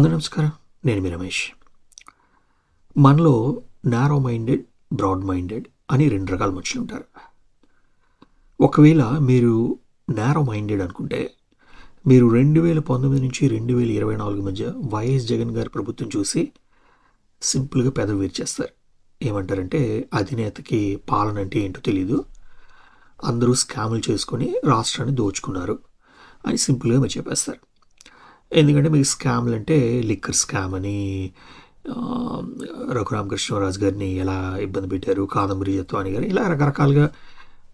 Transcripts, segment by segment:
అందరూ నమస్కారం. నేను మీ రమేష్. మనలో నారో మైండెడ్ బ్రాడ్ మైండెడ్ అని రెండు రకాల మనుషులు ఉంటారు. ఒకవేళ మీరు నారో మైండెడ్ అనుకుంటే మీరు రెండు వేల పంతొమ్మిది నుంచి రెండు వేల ఇరవై నాలుగు మధ్య వైఎస్ జగన్ గారి ప్రభుత్వం చూసి సింపుల్గా పెదవి విరిచేస్తారు. ఏమంటారంటే అధినేతకి పాలన అంటే ఏంటో తెలీదు. అందరూ స్కాములు చేసుకొని రాష్ట్రాన్ని దోచుకున్నారు అని సింపుల్గా మీరు చెప్పేస్తారు. ఎందుకంటే మీకు స్కామ్లు అంటే లిక్కర్ స్కామ్ అని రఘురామ కృష్ణరాజు గారిని ఎలా ఇబ్బంది పెట్టారు కాదంబరి జత్వాని గారు ఇలా రకరకాలుగా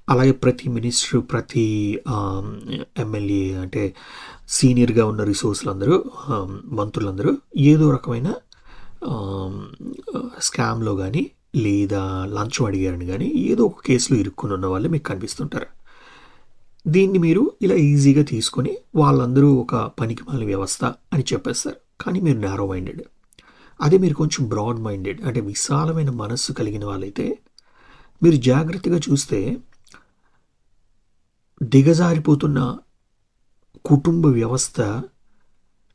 అలాగే ప్రతి మినిస్టర్ ప్రతి ఎమ్మెల్యే అంటే సీనియర్గా ఉన్న రిసోర్స్లు అందరూ మంత్రులందరూ ఏదో రకమైన స్కామ్లో కానీ లేదా లంచం అడిగారని కానీ ఏదో ఒక కేసులో ఇరుక్కుని ఉన్న వాళ్ళు మీకు కనిపిస్తుంటారు. దీన్ని మీరు ఇలా ఈజీగా తీసుకొని వాళ్ళందరూ ఒక పనికి మాలిన వ్యవస్థ అని చెప్పేస్తారు. కానీ మీరు నారో మైండెడ్ అదే మీరు కొంచెం బ్రాడ్ మైండెడ్ అంటే విశాలమైన మనస్సు కలిగిన వాళ్ళైతే మీరు జాగ్రత్తగా చూస్తే దిగజారిపోతున్న కుటుంబ వ్యవస్థ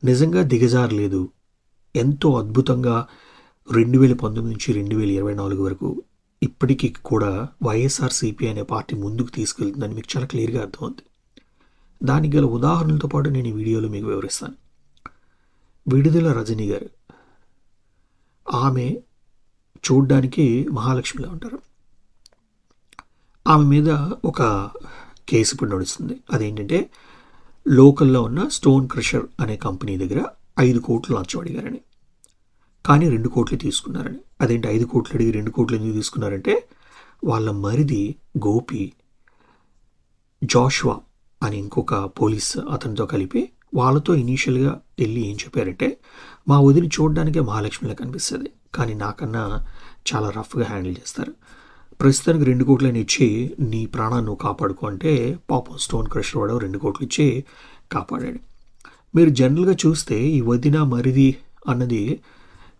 నిజంగా దిగజారలేదు. ఎంతో అద్భుతంగా రెండు వేల పంతొమ్మిది నుంచి రెండు వేల ఇరవై నాలుగు వరకు ఇప్పటికీ కూడా వైఎస్ఆర్సీపీ అనే పార్టీ ముందుకు తీసుకెళ్తుందని మీకు చాలా క్లియర్గా అర్థమవుతుంది. దానికి గల ఉదాహరణలతో పాటు నేను ఈ వీడియోలో మీకు వివరిస్తాను. విడుదల రజనీ గారు. ఆమె చూడ్డానికి మహాలక్ష్మిలా ఉంటారు. ఆమె మీద ఒక కేసు ఇప్పుడు నడుస్తుంది. అదేంటంటే లోకల్లో ఉన్న స్టోన్ క్రషర్ అనే కంపెనీ దగ్గర ఐదు కోట్లు లంచం అడిగారని. కానీ రెండు కోట్లు తీసుకున్నారని. అదేంటి ఐదు కోట్లు అడిగి రెండు కోట్లు ఎందుకు తీసుకున్నారంటే వాళ్ళ మరిది గోపి జాషువా అని ఇంకొక పోలీస్ అతనితో కలిపి వాళ్ళతో ఇనీషియల్గా వెళ్ళి ఏం చెప్పారంటే మా వదిలి చూడడానికే మహాలక్ష్మిలా కనిపిస్తుంది కానీ నాకన్నా చాలా రఫ్గా హ్యాండిల్ చేస్తారు. ప్రస్తుతానికి రెండు కోట్లని ఇచ్చి నీ ప్రాణాన్ని నువ్వు కాపాడుకో అంటే పాపం స్టోన్ క్రషర్ వాడు రెండు కోట్లు ఇచ్చి కాపాడాడు. మీరు జనరల్గా చూస్తే ఈ వదిన మరిది అన్నది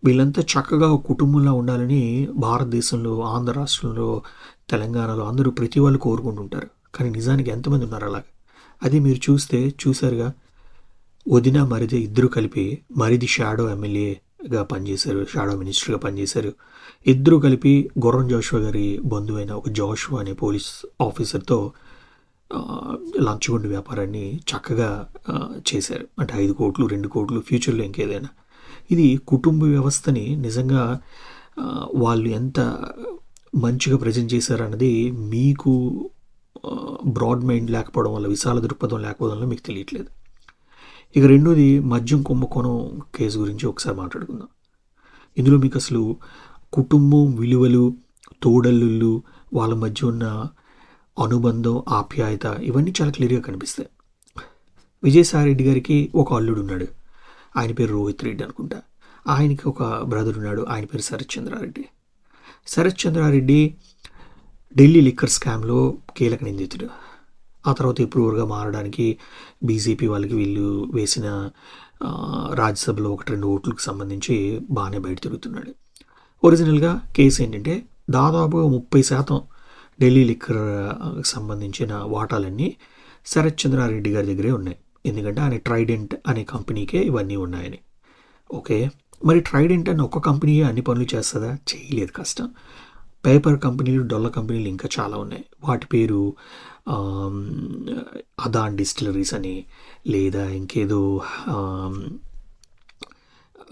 వీళ్ళంతా చక్కగా ఒక కుటుంబంలో ఉండాలని భారతదేశంలో ఆంధ్ర రాష్ట్రంలో తెలంగాణలో అందరూ ప్రతి వాళ్ళు కోరుకుంటుంటారు. కానీ నిజానికి ఎంతమంది ఉన్నారు అలాగ? అది మీరు చూస్తే చూసారుగా వదిన మరిది ఇద్దరు కలిపి మరిది షాడో ఎమ్మెల్యేగా పనిచేశారు షాడో మినిస్టర్గా పనిచేశారు. ఇద్దరు కలిపి గుర్రం జోషువా గారి బంధువైన ఒక జోషువా అనే పోలీస్ ఆఫీసర్తో ఆ, లంచగొండి వ్యాపారాన్ని చక్కగా చేశారు. అంటే ఐదు కోట్లు రెండు కోట్లు ఫ్యూచర్లో ఇంకేదైనా. ఇది కుటుంబ వ్యవస్థని నిజంగా వాళ్ళు ఎంత మంచిగా ప్రజెంట్ చేశారన్నది మీకు బ్రాడ్ మైండ్ లేకపోవడం వల్ల విశాల దృక్పథం లేకపోవడం వల్ల మీకు తెలియట్లేదు. ఇక రెండోది మద్యం కుంభకోణం కేసు గురించి ఒకసారి మాట్లాడుకుందాం. ఇందులో మీకు అసలు కుటుంబం విలువలు తోడల్లుళ్ళు వాళ్ళ మధ్య ఉన్న అనుబంధం ఆప్యాయత ఇవన్నీ చాలా క్లియర్గా కనిపిస్తాయి. విజయసాయిరెడ్డి గారికి ఒక అల్లుడు ఉన్నాడు ఆయన పేరు రోహిత్ రెడ్డి అనుకుంటా. ఆయనకి ఒక బ్రదర్ ఉన్నాడు ఆయన పేరు శరత్ చంద్రారెడ్డి శరత్ చంద్రారెడ్డి ఢిల్లీ లిక్కర్ స్కామ్లో కీలక నిందితుడు. ఆ తర్వాత ఎప్రూవర్గా మారడానికి బీజేపీ వాళ్ళకి వీళ్ళు వేసిన రాజ్యసభలో ఒకటి రెండు ఓట్లకు సంబంధించి బాగానే బయట తిరుగుతున్నాడు. ఒరిజినల్గా కేసు ఏంటంటే దాదాపుగా ముప్పై శాతం ఢిల్లీ లిక్కర్ సంబంధించిన వాటాలన్నీ శరత్ చంద్రారెడ్డి గారి దగ్గరే ఉన్నాయి. ఎందుకంటే ఆయన ట్రైడెంట్ అనే కంపెనీకే ఇవన్నీ ఉన్నాయని. ఓకే? మరి ట్రైడెంట్ అని ఒక్క కంపెనీయే అన్ని పనులు చేస్తుందా? చేయలేదు కష్టం. పేపర్ కంపెనీలు డొల్ల కంపెనీలు ఇంకా చాలా ఉన్నాయి. వాటి పేరు అదాన్ డిస్టిలరీస్ అని లేదా ఇంకేదో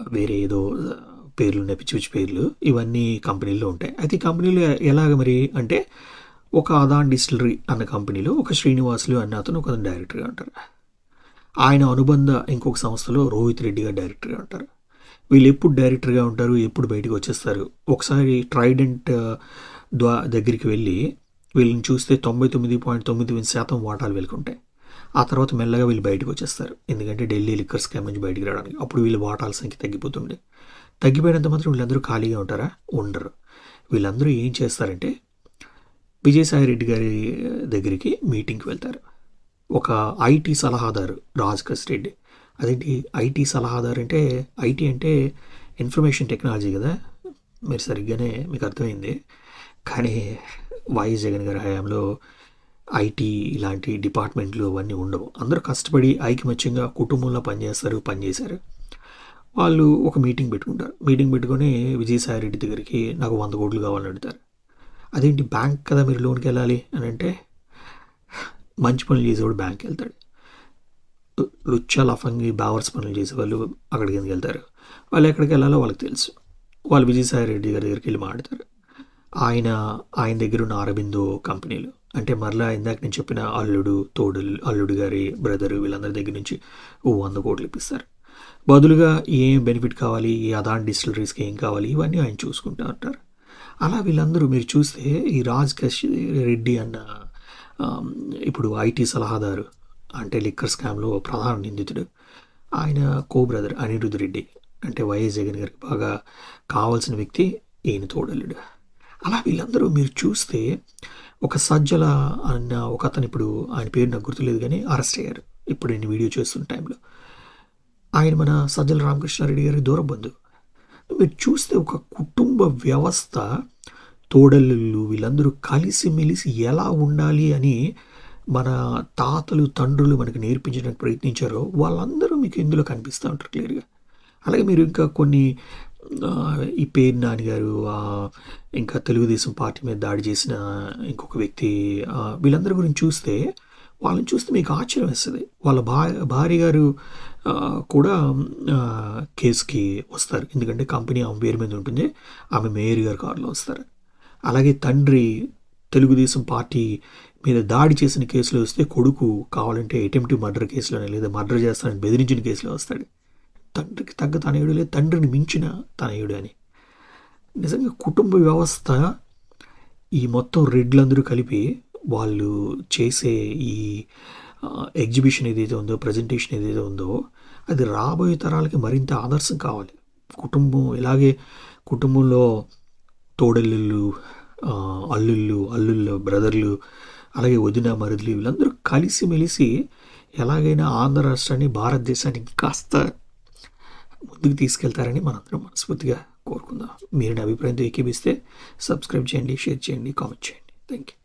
వేరే ఏదో పేర్లు ఉన్నాయి పిచ్చి పిచ్చి పేర్లు. ఇవన్నీ కంపెనీల్లో ఉంటాయి. అయితే ఈ కంపెనీలు ఎలాగ మరి? అంటే ఒక అదాన్ డిస్టిలరీ అన్న కంపెనీలో ఒక శ్రీనివాసులు అన్న అతను ఒక డైరెక్టర్గా ఉంటారు. ఆయన అనుబంధ ఇంకొక సంస్థలో రోహిత్ రెడ్డి గారు డైరెక్టర్గా ఉంటారు. వీళ్ళు ఎప్పుడు డైరెక్టర్గా ఉంటారు ఎప్పుడు బయటకు వచ్చేస్తారు? ఒకసారి ట్రైడెంట్ ద్వా దగ్గరికి వెళ్ళి వీళ్ళని చూస్తే తొంభై తొమ్మిది పాయింట్ తొమ్మిది తొమ్మిది శాతం వాటాలు వెళ్ళుకుంటాయి. ఆ తర్వాత మెల్లగా వీళ్ళు బయటకు వచ్చేస్తారు. ఎందుకంటే ఢిల్లీ లిక్కర్ స్కామ్ నుంచి బయటికి రావడానికి. అప్పుడు వీళ్ళు వాటాల సంఖ్య తగ్గిపోతుండే. తగ్గిపోయినంత మాత్రం వీళ్ళందరూ ఖాళీగా ఉంటారా? ఉండరు. వీళ్ళందరూ ఏం చేస్తారంటే విజయసాయి రెడ్డి గారి దగ్గరికి మీటింగ్కి వెళ్తారు. ఒక ఐటీ సలహాదారు రాజ్ రెడ్డి. అదేంటి ఐటీ సలహాదారు అంటే ఐటీ అంటే ఇన్ఫర్మేషన్ టెక్నాలజీ కదా? మీరు సరిగ్గానే మీకు అర్థమైంది. కానీ వైఎస్ జగన్ గారి హయాంలో ఐటీ ఇలాంటి డిపార్ట్మెంట్లు అవన్నీ ఉండవు. అందరూ కష్టపడి ఐకమత్యంగా కుటుంబంలో పనిచేస్తారు పనిచేశారు. వాళ్ళు ఒక మీటింగ్ పెట్టుకుంటారు. మీటింగ్ పెట్టుకొని విజయసాయి రెడ్డి దగ్గరికి నాకు వంద కోట్లు కావాలని అడుగుతారు. అదేంటి బ్యాంక్ కదా మీరు లోన్కి వెళ్ళాలి అని అంటే మంచి పనులు చేసేవాడు బ్యాంక్కి వెళ్తాడు లుచ్చా లఫంగి బావర్స్ పనులు చేసేవాళ్ళు అక్కడికి ఎందుకు వెళ్తారు? వాళ్ళు ఎక్కడికి వెళ్ళాలో వాళ్ళకి తెలుసు. వాళ్ళు విజయసాయి రెడ్డి గారి దగ్గరికి వెళ్ళి మాట్లాడతారు. ఆయన ఆయన దగ్గర ఉన్న అరబిందో కంపెనీలు. అంటే మరలా ఇందాక నేను చెప్పిన అల్లుడు తోడు అల్లుడు గారి బ్రదరు వీళ్ళందరి దగ్గర నుంచి ఓ వంద కోట్లు ఇప్పిస్తారు. బదులుగా ఏం బెనిఫిట్ కావాలి? ఈ అదాన్ డిస్టిలరీస్కి ఏం కావాలి? ఇవన్నీ ఆయన చూసుకుంటూ ఉంటారు. అలా వీళ్ళందరూ మీరు చూస్తే ఈ రాజ్ కష్ రెడ్డి అన్న ఇప్పుడు ఐటీ సలహాదారు అంటే లిక్కర్ స్కామ్లో ప్రధాన నిందితుడు. ఆయన కో బ్రదర్ అనిరుద్ రెడ్డి అంటే వైఎస్ జగన్ గారికి బాగా కావాల్సిన వ్యక్తి ఈయన తోడల్లుడు. అలా వీళ్ళందరూ మీరు చూస్తే ఒక సజ్జల అన్న ఒక అతను ఇప్పుడు ఆయన పేరు నాకు గుర్తులేదు కానీ అరెస్ట్ అయ్యారు. ఇప్పుడు నేను వీడియో చేస్తున్న టైంలో. ఆయన మన సజ్జల రామకృష్ణారెడ్డి గారి దూరబంధు మీరు చూస్తే ఒక కుటుంబ వ్యవస్థ తోడళ్ళు వీళ్ళందరూ కలిసిమెలిసి ఎలా ఉండాలి అని మన తాతలు తండ్రులు మనకు నేర్పించడానికి ప్రయత్నించారో వాళ్ళందరూ మీకు ఇందులో కనిపిస్తూ ఉంటారు క్లియర్గా. అలాగే మీరు ఇంకా కొన్ని ఈ పేరు నాన్నగారు ఇంకా తెలుగుదేశం పార్టీ మీద దాడి చేసిన ఇంకొక వ్యక్తి వీళ్ళందరి గురించి చూస్తే వాళ్ళని చూస్తే మీకు ఆశ్చర్యం వేస్తుంది. వాళ్ళ భా భార్య గారు కూడా కేసుకి వస్తారు. ఎందుకంటే కంపెనీ ఆమె పేరు మీద ఉంటుంది. ఆమె మేయర్ గారు కారులో వస్తారు. అలాగే తండ్రి తెలుగుదేశం పార్టీ మీద దాడి చేసిన కేసులో వస్తే కొడుకు కావాలంటే అటెంప్టివ్ మర్డర్ కేసులోనే లేదా మర్డర్ చేస్తానని బెదిరించిన కేసులో వస్తాడు. తండ్రికి తగ్గ తనయుడు లేదు తండ్రిని మించిన తనయుడు అని. నిజంగా కుటుంబ వ్యవస్థ ఈ మొత్తం రెడ్లందరూ కలిపి వాళ్ళు చేసే ఈ ఎగ్జిబిషన్ ఏదైతే ఉందో ప్రజెంటేషన్ ఏదైతే ఉందో అది రాబోయే తరాలకి మరింత ఆదర్శం కావాలి. కుటుంబం ఇలాగే కుటుంబంలో తోడల్లుళ్ళు అల్లుళ్ళు అల్లుళ్ళు బ్రదర్లు అలాగే వదిన మరుదులు వీళ్ళందరూ కలిసిమెలిసి ఎలాగైనా ఆంధ్ర రాష్ట్రాన్ని భారతదేశాన్ని కాస్త ముందుకు తీసుకెళ్తారని మనందరం మనస్ఫూర్తిగా కోరుకుందాం. మీరు నా అభిప్రాయంతో ఏకీపిస్తే సబ్స్క్రైబ్ చేయండి షేర్ చేయండి కామెంట్ చేయండి. Thank you